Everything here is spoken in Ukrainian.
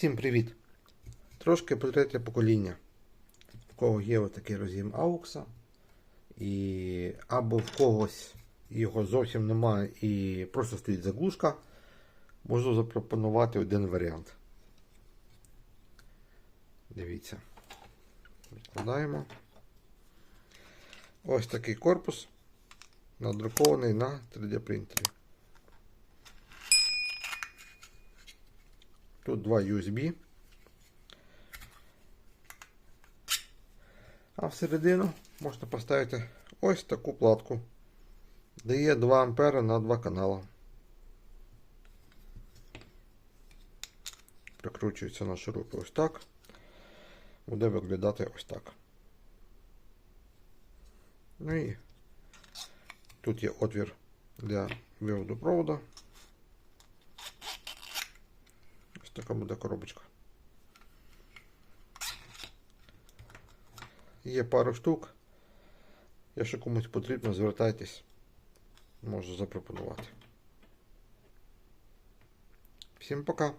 Всім привіт! Трошки про третє покоління. В кого є отакий роз'єм AUX, і або в когось його зовсім немає і просто стоїть заглушка, можу запропонувати один варіант. Дивіться. Відкладаємо. Ось такий корпус, надрукований на 3D принтері. Тут два USB. А всередину можна поставити ось таку платку. Дає 2 ампера на 2 канала. Прикручується на шурупи ось так. Буде виглядати ось так. Ну і тут є отвір для виводу проводу. Ось така буде коробочка. Є пару штук. Якщо комусь потрібно, звертайтесь. Можу запропонувати. Всім пока!